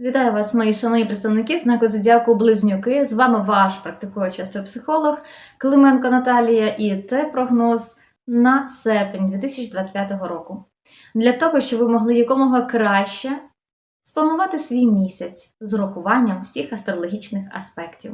Вітаю вас, мої шановні представники знаку Зодіаку Близнюки. З вами ваш практикуючий астропсихолог Клименко Наталія, і це прогноз на серпень 2025 року. Для того, щоб ви могли якомога краще спланувати свій місяць з урахуванням всіх астрологічних аспектів.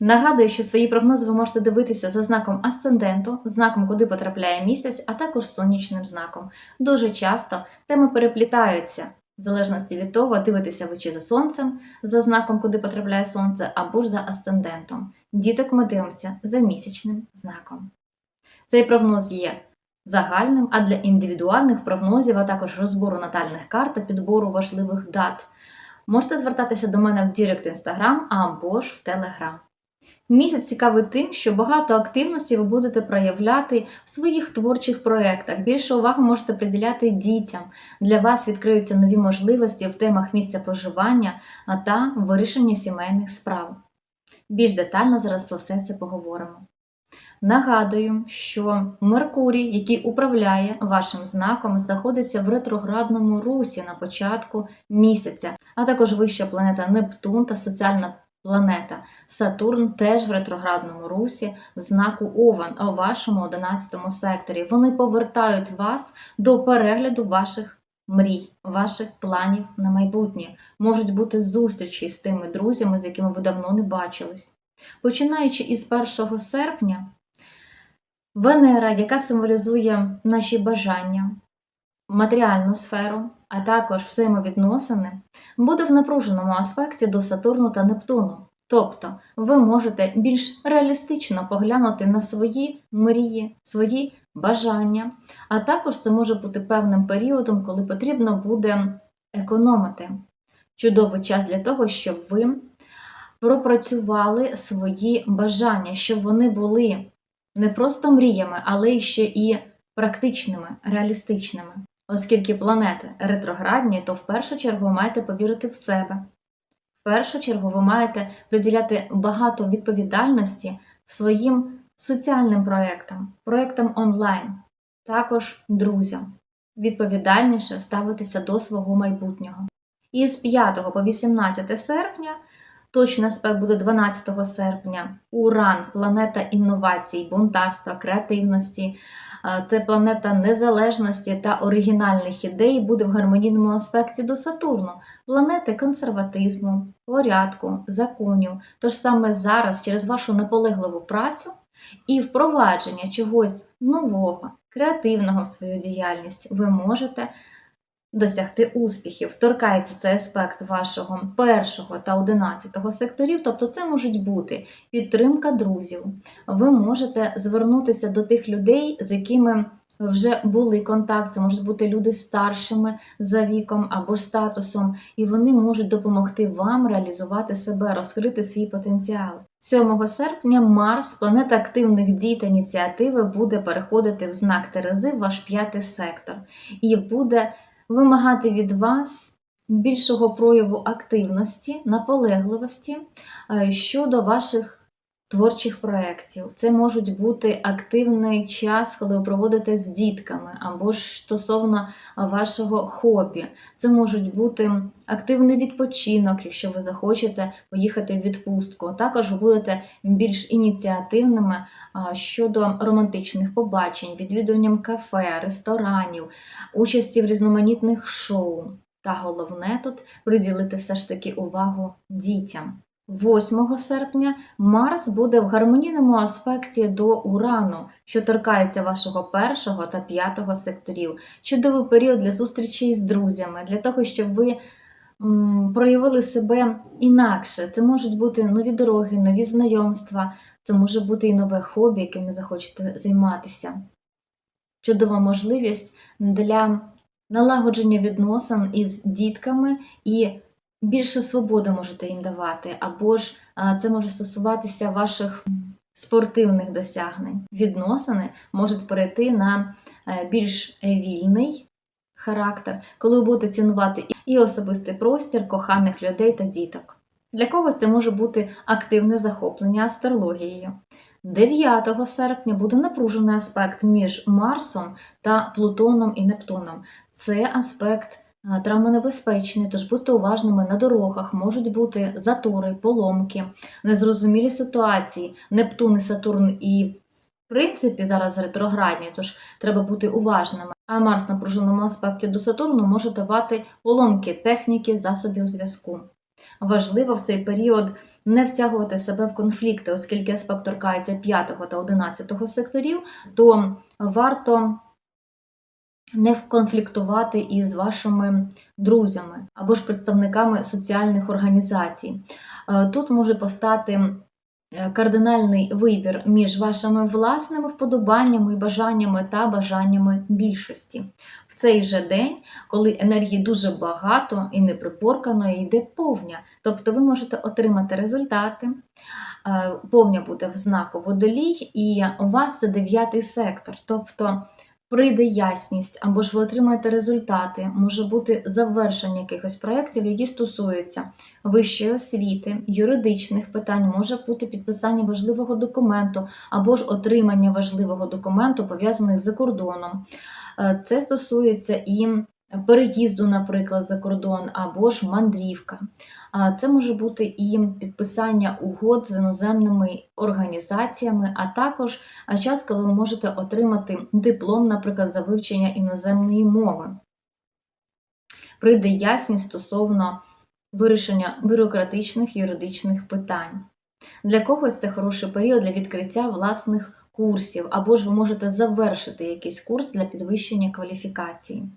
Нагадую, що свої прогнози ви можете дивитися за знаком асценденту, знаком, куди потрапляє місяць, а також сонячним знаком. Дуже часто теми переплітаються. В залежності від того, дивитеся ви чи за сонцем, за знаком, куди потрапляє сонце, або ж за асцендентом. Діток ми дивимося за місячним знаком. Цей прогноз є загальним, а для індивідуальних прогнозів, а також розбору натальних карт та підбору важливих дат, можете звертатися до мене в Дірект Інстаграм або ж в Телеграм. Місяць цікавий тим, що багато активності ви будете проявляти в своїх творчих проєктах. Більше уваги можете приділяти дітям. Для вас відкриються нові можливості в темах місця проживання та вирішення сімейних справ. Більш детально зараз про все це поговоримо. Нагадую, що Меркурій, який управляє вашим знаком, знаходиться в ретроградному русі на початку місяця, а також вища планета Нептун та соціальна планета Сатурн теж в ретроградному русі в знаку Овен у вашому 11 секторі. Вони повертають вас до перегляду ваших мрій, ваших планів на майбутнє. Можуть бути зустрічі з тими друзями, з якими ви давно не бачились. Починаючи із 1 серпня, Венера, яка символізує наші бажання, матеріальну сферу, а також взаємовідносини, буде в напруженому аспекті до Сатурну та Нептуну. Тобто ви можете більш реалістично поглянути на свої мрії, свої бажання, а також це може бути певним періодом, коли потрібно буде економити. Чудовий час для того, щоб ви пропрацювали свої бажання, щоб вони були не просто мріями, але ще і практичними, реалістичними. Оскільки планети ретроградні, то в першу чергу ви маєте повірити в себе. В першу чергу ви маєте приділяти багато відповідальності своїм соціальним проєктам, проєктам онлайн, також друзям. Відповідальніше ставитися до свого майбутнього. І з 5 по 18 серпня, точний аспект буде 12 серпня, Уран, планета інновацій, бунтарства, креативності. Це планета незалежності та оригінальних ідей буде в гармонійному аспекті до Сатурну, планети консерватизму, порядку, законів. Тож саме зараз, через вашу наполегливу працю і впровадження чогось нового, креативного в свою діяльність, ви можете досягти успіхів. Торкається цей аспект вашого першого та одинадцятого секторів, тобто це можуть бути підтримка друзів. Ви можете звернутися до тих людей, з якими вже були контакт, це можуть бути люди старшими за віком або статусом, і вони можуть допомогти вам реалізувати себе, розкрити свій потенціал. 7 серпня Марс, планета активних дій та ініціативи, буде переходити в знак Терези, в ваш п'ятий сектор, і буде вимагати від вас більшого прояву активності, наполегливості е, щодо ваших творчих проєктів. Це можуть бути активний час, коли ви проводите з дітками, або ж стосовно вашого хобі. Це можуть бути активний відпочинок, якщо ви захочете поїхати в відпустку. Також ви будете більш ініціативними щодо романтичних побачень, відвідуванням кафе, ресторанів, участі в різноманітних шоу. Та головне тут приділити все ж таки увагу дітям. 8 серпня Марс буде в гармонійному аспекті до Урану, що торкається вашого першого та п'ятого секторів. Чудовий період для зустрічей з друзями, для того, щоб ви м, проявили себе інакше. Це можуть бути нові дороги, нові знайомства, це може бути і нове хобі, яким ви захочете займатися. Чудова можливість для налагодження відносин із дітками і більше свободи можете їм давати, або ж це може стосуватися ваших спортивних досягнень. Відносини можуть перейти на е, більш вільний характер, коли ви будете цінувати і особистий простір коханих людей та діток. Для когось це може бути активне захоплення астрологією. 9 серпня буде напружений аспект між Марсом та Плутоном і Нептуном. Це аспект травмонебезпечний, тож будьте уважними на дорогах, можуть бути затори, поломки, незрозумілі ситуації, Нептун і Сатурн і в принципі зараз ретроградні, тож треба бути уважними. А Марс на пружинному аспекті до Сатурну може давати поломки техніки засобів зв'язку. Важливо в цей період не втягувати себе в конфлікти, оскільки аспект торкається 5 та 11 секторів, то варто не конфліктувати із вашими друзями або ж представниками соціальних організацій. Е, Тут може постати е, кардинальний вибір між вашими власними вподобаннями і бажаннями та бажаннями більшості. В цей же день, коли енергії дуже багато і неприпоркано, йде повня. Тобто ви можете отримати результати. Е, Повня буде в знаку водолій, і у вас це дев'ятий сектор. Тобто прийде ясність, або ж ви отримаєте результати, може бути завершення якихось проєктів, які стосуються вищої освіти, юридичних питань, може бути підписання важливого документу, або ж отримання важливого документу, пов'язаних з кордоном. Е, Це стосується і переїзду, наприклад, за кордон, або ж мандрівка. Це може бути і підписання угод з іноземними організаціями, а також час, коли ви можете отримати диплом, наприклад, за вивчення іноземної мови. Прийде ясність стосовно вирішення бюрократичних юридичних питань. Для когось це хороший період для відкриття власних курсів, або ж ви можете завершити якийсь курс для підвищення кваліфікації.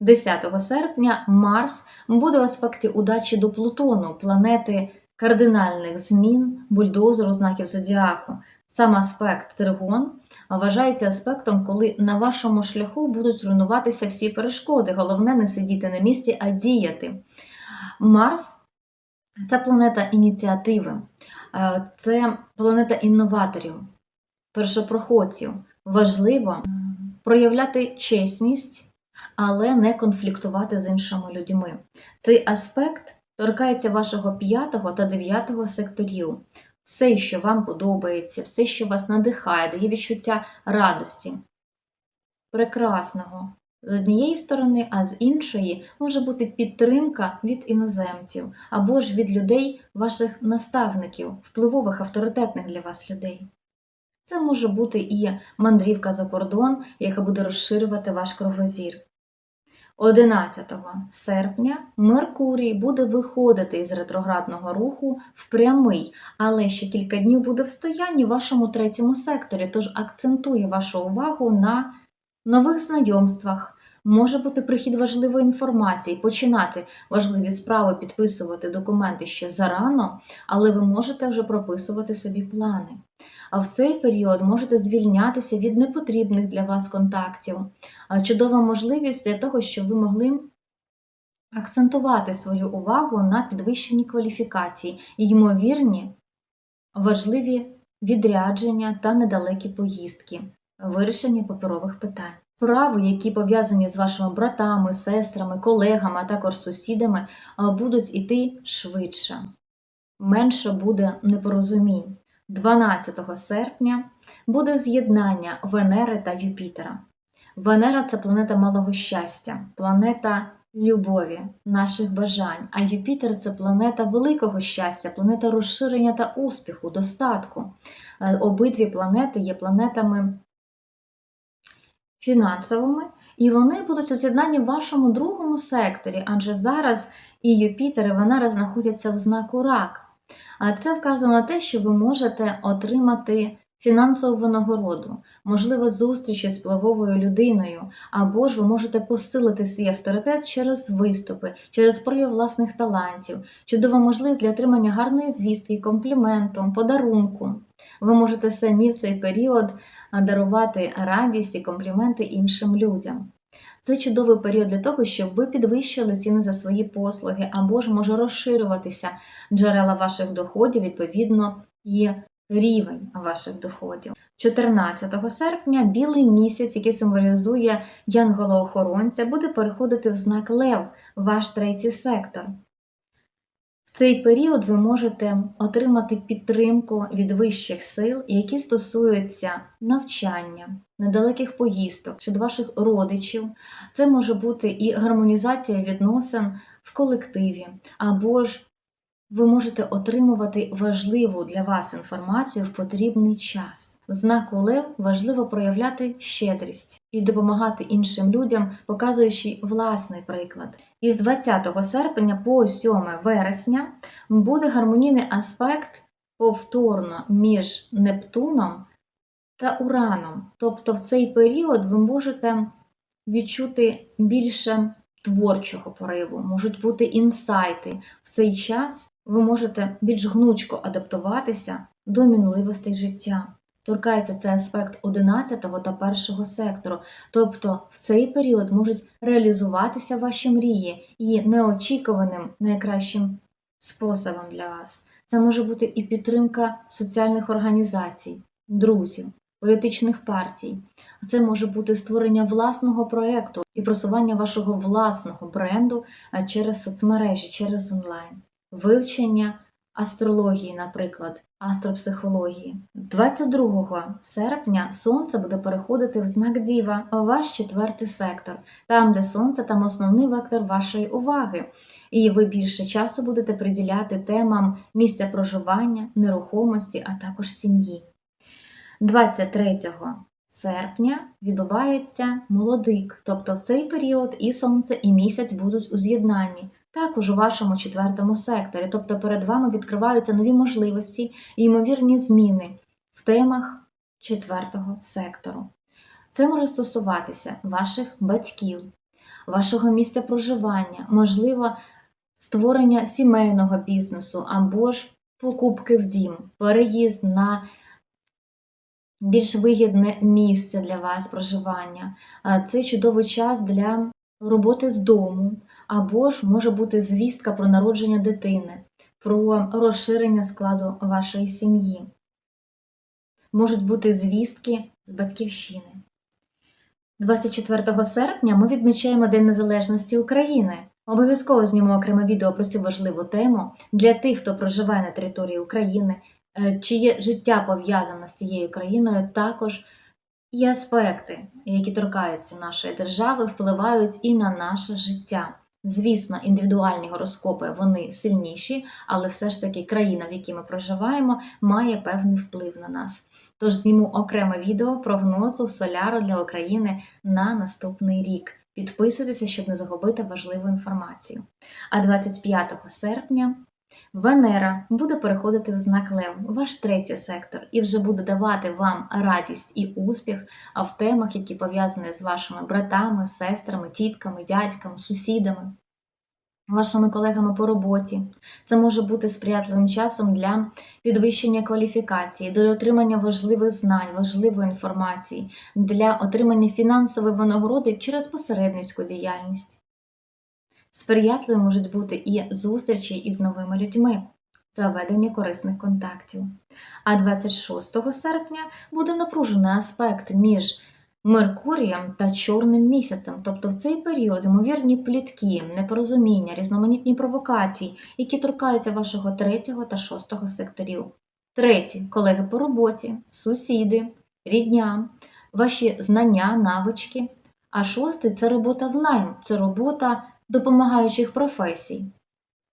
10 серпня Марс буде в аспекті удачі до Плутону, планети кардинальних змін, бульдозеру знаків зодіаку. Сам аспект Тригон вважається аспектом, коли на вашому шляху будуть руйнуватися всі перешкоди. Головне не сидіти на місці, а діяти. Марс це планета ініціативи, е, це планета інноваторів, першопроходців. Важливо проявляти чесність але не конфліктувати з іншими людьми. Цей аспект торкається вашого п'ятого та дев'ятого секторів. Все, що вам подобається, все, що вас надихає, дає відчуття радості, прекрасного. З однієї сторони, а з іншої може бути підтримка від іноземців або ж від людей, ваших наставників, впливових авторитетних для вас людей. Це може бути і мандрівка за кордон, яка буде розширювати ваш кругозір. 11 серпня Меркурій буде виходити із ретроградного руху в прямий, але ще кілька днів буде в стоянні в вашому третьому секторі, тож акцентує вашу увагу на нових знайомствах. Може бути прихід важливої інформації, починати важливі справи, підписувати документи ще зарано, але ви можете вже прописувати собі плани. А в цей період можете звільнятися від непотрібних для вас контактів. Чудова можливість для того, щоб ви могли акцентувати свою увагу на підвищенні кваліфікації ймовірні важливі відрядження та недалекі поїздки, вирішення паперових питань. Справи, які пов'язані з вашими братами, сестрами, колегами, а також сусідами, будуть іти швидше. Менше буде непорозумінь. 12 серпня буде з'єднання Венери та Юпітера. Венера це планета малого щастя, планета любові, наших бажань, а Юпітер це планета великого щастя, планета розширення та успіху, достатку. Е, Обидві планети є планетами фінансовими, і вони будуть у з'єднанні в вашому другому секторі, адже зараз і Юпітер, і Венера знаходяться в знаку рак. А це вказує на те, що ви можете отримати фінансову винагороду, можливо, зустрічі з впливовою людиною, або ж ви можете посилити свій авторитет через виступи, через прояв власних талантів, чудова можливість для отримання гарної звістки, компліменту, подарунку. Ви можете самі в цей період дарувати радість і компліменти іншим людям. Це чудовий період для того, щоб ви підвищили ціни за свої послуги, або ж може розширюватися джерела ваших доходів, відповідно, і рівень ваших доходів. 14 серпня білий місяць, який символізує янгола-охоронця, буде переходити в знак Лев, ваш третій сектор. Цей період ви можете отримати підтримку від вищих сил, які стосуються навчання, недалеких поїздок щодо ваших родичів. Це може бути і гармонізація відносин в колективі, або ж ви можете отримувати важливу для вас інформацію в потрібний час. В знаку Лев важливо проявляти щедрість і допомагати іншим людям, показуючи власний приклад. Із 20 серпня по 7 вересня буде гармонійний аспект повторно між Нептуном та Ураном. Тобто в цей період ви можете відчути більше творчого пориву, можуть бути інсайти. В цей час ви можете більш гнучко адаптуватися до мінливостей життя. Торкається цей аспект 11 та 1 сектору, тобто в цей період можуть реалізуватися ваші мрії і неочікуваним найкращим способом для вас. Це може бути і підтримка соціальних організацій, друзів, політичних партій. Це може бути створення власного проєкту і просування вашого власного бренду через соцмережі, через онлайн, вивчення астрології, наприклад, астропсихології. 22 серпня Сонце буде переходити в знак Діва, ваш четвертий сектор, там, де Сонце, там основний вектор вашої уваги. І ви більше часу будете приділяти темам місця проживання, нерухомості, а також сім'ї. 23 серпня відбувається молодик, тобто в цей період і сонце, і місяць будуть у з'єднанні, також у вашому четвертому секторі, тобто перед вами відкриваються нові можливості і ймовірні зміни в темах четвертого сектору. Це може стосуватися ваших батьків, вашого місця проживання, можливо, створення сімейного бізнесу або ж покупки в дім, переїзд на більш вигідне місце для вас проживання. Це чудовий час для роботи з дому, або ж може бути звістка про народження дитини, про розширення складу вашої сім'ї. Можуть бути звістки з батьківщини. 24 серпня ми відмічаємо День Незалежності України. Обов'язково знімемо окреме відео про цю важливу тему для тих, хто проживає на території України, чиє життя пов'язане з цією країною, також і аспекти, які торкаються нашої держави, впливають і на наше життя. Звісно, індивідуальні гороскопи вони сильніші, але все ж таки країна, в якій ми проживаємо, має певний вплив на нас. Тож зніму окреме відео прогнозу соляру для України на наступний рік. Підписуйтеся, щоб не загубити важливу інформацію. А 25 серпня Венера буде переходити в знак Лев, ваш третій сектор, і вже буде давати вам радість і успіх в темах, які пов'язані з вашими братами, сестрами, тітками, дядьками, сусідами, вашими колегами по роботі. Це може бути сприятливим часом для підвищення кваліфікації, для отримання важливих знань, важливої інформації, для отримання фінансової винагороди через посередницьку діяльність. Сприятливі можуть бути і зустрічі із новими людьми та ведення корисних контактів. А 26 серпня буде напружений аспект між Меркурієм та Чорним місяцем, тобто в цей період ймовірні плітки, непорозуміння, різноманітні провокації, які торкаються вашого третього та шостого секторів. Треті колеги по роботі, сусіди, рідня, ваші знання, навички. А шостий це робота в найм, це робота допомагаючих професій.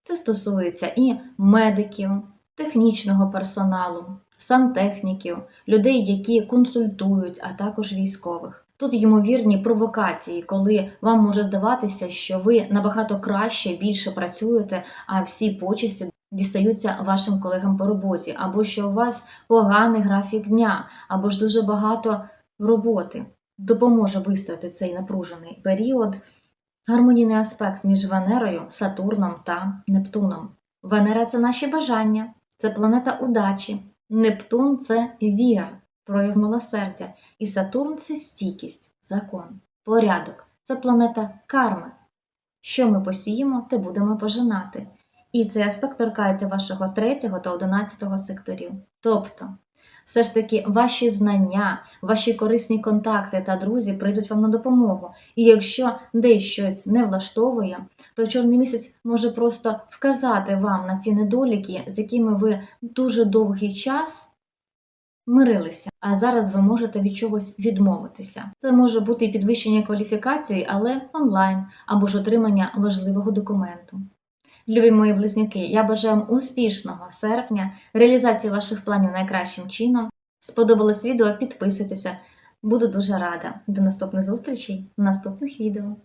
Це стосується і медиків, технічного персоналу, сантехніків, людей, які консультують, а також військових. Тут ймовірні провокації, коли вам може здаватися, що ви набагато краще, більше працюєте, а всі почесті дістаються вашим колегам по роботі, або що у вас поганий графік дня, або ж дуже багато роботи. Допоможе вистояти цей напружений період. Гармонійний аспект між Венерою, Сатурном та Нептуном. Венера це наші бажання, це планета удачі. Нептун це віра, прояв милосердя. І Сатурн це стійкість, закон, порядок, це планета карми. Що ми посіємо, те будемо пожинати. І цей аспект торкається вашого 3 та 11 секторів. Тобто все ж таки ваші знання, ваші корисні контакти та друзі прийдуть вам на допомогу. І якщо десь щось не влаштовує, то чорний місяць може просто вказати вам на ці недоліки, з якими ви дуже довгий час мирилися, а зараз ви можете від чогось відмовитися. Це може бути і підвищення кваліфікації, але онлайн або ж отримання важливого документу. Любі мої близнюки, я бажаю вам успішного серпня, реалізації ваших планів найкращим чином. Сподобалось відео? Підписуйтеся. Буду дуже рада. До наступних зустрічей в наступних відео.